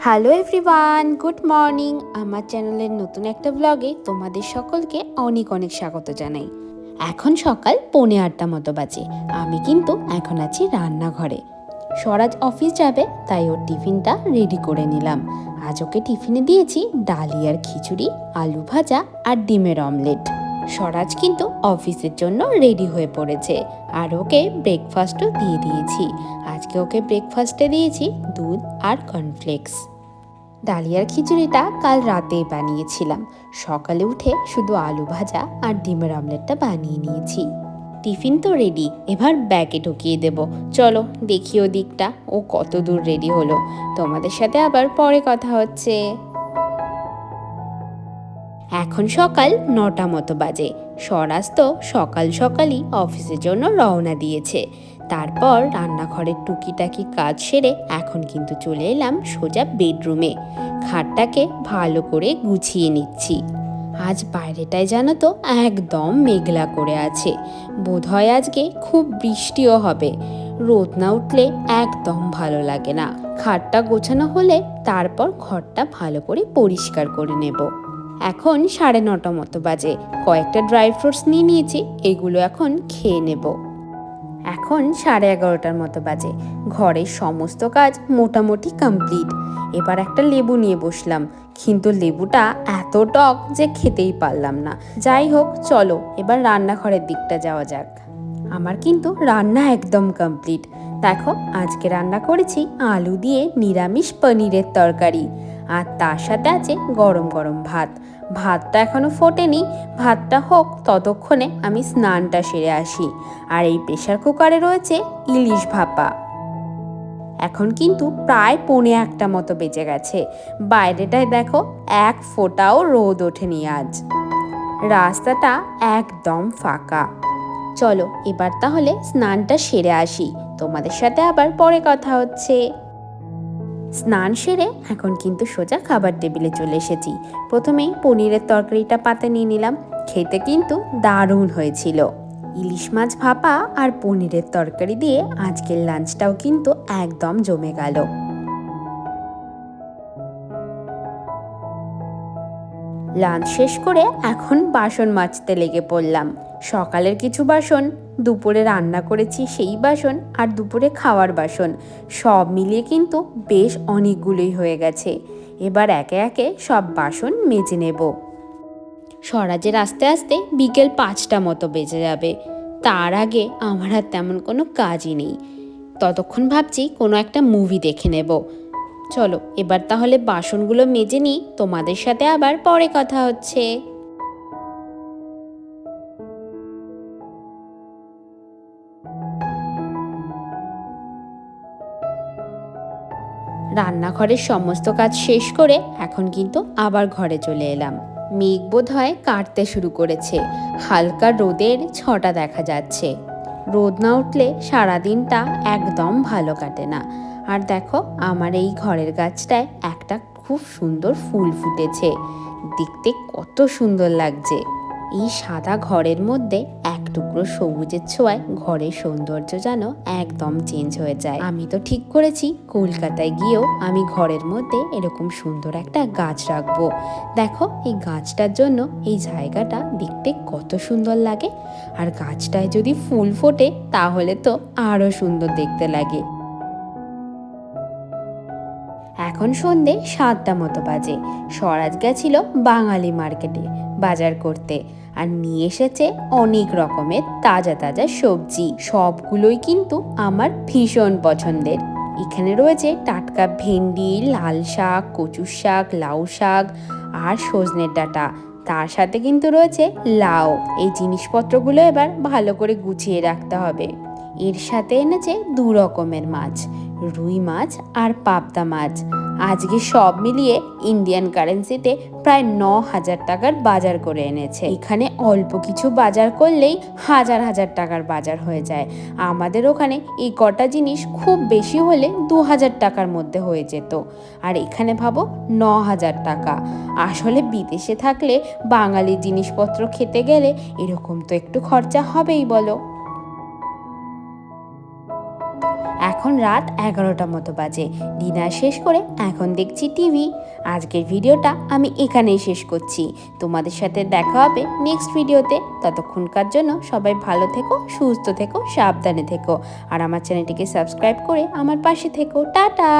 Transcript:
Hello everyone good morning আমার চ্যানেলের নতুন একটা ব্লগে তোমাদের সকলকে অনেক অনেক স্বাগত জানাই। এখন সকাল পৌনে আটটা মতো বাজে। আমি কিন্তু এখন আছি রান্নাঘরে। স্বরাজ অফিস যাবে, তাই ওর টিফিনটা রেডি করে নিলাম। আজ ওকে টিফিনে দিয়েছি ডালিয়ার খিচুড়ি, আলু ভাজা আর ডিমের অমলেট স্বরাজ কিন্তু অফিসের জন্য রেডি হয়ে পড়েছে আর ওকে ব্রেকফাস্টও দিয়ে দিয়েছি। আজকে ওকে ব্রেকফাস্টে দিয়েছি দুধ আর কর্নফ্লেক্স ডালিয়ার খিচুড়িটা কাল রাতেই বানিয়েছিলাম। সকালে উঠে শুধু আলু ভাজা আর ডিমের অমলেটটা বানিয়ে নিয়েছি। টিফিন তো রেডি এবার ব্যাগে ঢুকিয়ে দেব। চলো, দেখি ও দিকটা। ও কত দূর রেডি হলো। তোমাদের সাথে আবার পরে কথা হচ্ছে। এখন সকাল নটা মতো বাজে। স্বরাজ তো সকাল সকালই অফিসের জন্য রওনা দিয়েছে। তারপর রান্নাঘরের টুকিটাকি কাজ সেরে এখন কিন্তু চলে এলাম সোজা বেডরুমে। খাটটাকে ভালো করে গুছিয়ে নিচ্ছি। আজ বাইরেটায় জানো তো একদম মেঘলা করে আছে। বোধহয় আজকে খুব বৃষ্টিও হবে। রোদ না উঠলে একদম ভালো লাগে না। খাটটা গোছানো হলে তারপর ঘরটা ভালো করে পরিষ্কার করে নেব। এখন সাড়ে নটা মতো বাজে। কয়েকটা ড্রাই ফ্রুটস নিয়ে নিয়েছি, এগুলো এখন খেয়ে নেব। এখন সাড়ে এগারোটার মতো বাজে। ঘরের সমস্ত কাজ মোটামুটি কমপ্লিট এবার একটা লেবু নিয়ে বসলাম। কিন্তু লেবুটা এত টক যে খেতেই পারলাম না। যাই হোক, চলো, এবার রান্নাঘরের দিকটা যাওয়া যাক। আমার কিন্তু রান্না একদম কমপ্লিট দেখো, আজকে রান্না করেছি আলু দিয়ে নিরামিষ পনিরের তরকারি। আর তার সাথে আছে গরম গরম ভাত। ভাতটা এখনও ফোটেনি। ভাতটা হোক, ততক্ষণে আমি স্নানটা সেরে আসি। আর এই প্রেশার কুকারে রয়েছে ইলিশ ভাপা। এখন কিন্তু প্রায় পৌনে একটা মতো বেজে গেছে। বাইরেটায় দেখো এক ফোঁটাও রোদ ওঠেনি আজ। রাস্তাটা একদম ফাঁকা। চলো, এবার তাহলে স্নানটা সেরে আসি। তোমাদের সাথে আবার পরে কথা হচ্ছে। স্নান সেরে এখন কিন্তু সোজা খাবার টেবিলে চলে এসেছি। প্রথমেই পনিরের তরকারিটা পাতে নিয়ে নিলাম। খেতে কিন্তু দারুণ হয়েছিল। ইলিশ মাছ ভাপা আর পনিরের তরকারি দিয়ে আজকের লাঞ্চটাও কিন্তু একদম জমে গেল। লাঞ্চ শেষ করে এখন বাসন মাজতে লেগে পড়লাম। সকালের কিছু বাসন দুপুরে রান্না করেছি সেই বাসন আর দুপুরে খাওয়ার বাসন। সব মিলিয়ে কিন্তু বেশ অনেকগুলোই হয়ে গেছে। এবার একে একে সব বাসন মেজে নেব। স্বরাজের আস্তে আস্তে বিকেল পাঁচটা মতো বেজে যাবে। তার আগে আমার আর তেমন কোনো কাজই নেই। ততক্ষণ ভাবছি কোনো একটা মুভি দেখে নেব। চলো, এবার তাহলে বাসনগুলো মেজে নিই। তোমাদের সাথে আবার পরে কথা হচ্ছে। রান্নাঘরের সমস্ত কাজ শেষ করে এখন কিন্তু আবার ঘরে চলে এলাম। মেঘ বোধ হয় কাটতে শুরু করেছে। হালকা রোদের ছটা দেখা যাচ্ছে। রোদ না উঠলে সারাদিনটা একদম ভালো কাটে না। আর দেখো, আমার এই ঘরের গাছটায় একটা খুব সুন্দর ফুল ফুটেছে। দেখতে কত সুন্দর লাগছে। এই সাদা ঘরের মধ্যে টুকরো সবুজের ছোঁয়ায় ঘরের সৌন্দর্য যেন একদম চেঞ্জ হয়ে যায়। আমি তো ঠিক করেছি, কলকাতায় গিয়েও আমি ঘরের মধ্যে এরকম সুন্দর একটা গাছ রাখব। দেখো, এই গাছটার জন্য এই জায়গাটা দেখতে কত সুন্দর লাগে। আর গাছটায় যদি ফুল ফোটে, তাহলে তো আরও সুন্দর দেখতে লাগে। এখন সন্ধে সাতটা মতো বাজে। স্বরাজ গেছিল বাঙালি মার্কেটে বাজার করতে। আর নিয়ে এসেছে অনেক রকমের তাজা তাজা সবজি। সবগুলোই কিন্তু আমার ভীষণ পছন্দের। এখানে রয়েছে টাটকা ভেন্ডি, লাল শাক কচু শাক, লাউ শাক আর সজনের ডাঁটা। তার সাথে কিন্তু রয়েছে লাউ। এই জিনিসপত্রগুলো এবার ভালো করে গুছিয়ে রাখতে হবে। এর সাথে এনেছে দু রকমের মাছ, রুই মাছ আর পাবদা মাছ। আজকে সব মিলিয়ে ইন্ডিয়ান কারেন্সিতে প্রায় ন হাজার টাকার বাজার করে এনেছে। এখানে অল্প কিছু বাজার করলেই হাজার হাজার টাকার বাজার হয়ে যায়। আমাদের ওখানে এই কটা জিনিস খুব বেশি হলে দু হাজার টাকার মধ্যে হয়ে যেত। আর এখানে ভাবো ন হাজার টাকা। আসলে বিদেশে থাকলে বাঙালি জিনিসপত্র খেতে গেলে এরকম তো একটু খরচা হবেই বলো। এখন রাত এগারোটা মতো বাজে। ডিনার শেষ করে এখন দেখছি টিভি। আজকের ভিডিওটা আমি এখানেই শেষ করছি। তোমাদের সাথে দেখা হবে নেক্সট ভিডিওতে। ততক্ষণকার জন্য সবাই ভালো থেকো, সুস্থ থেকো, সাবধানে থেকো। আর আমার চ্যানেলটিকে সাবস্ক্রাইব করে আমার পাশে থেকো। টাটা!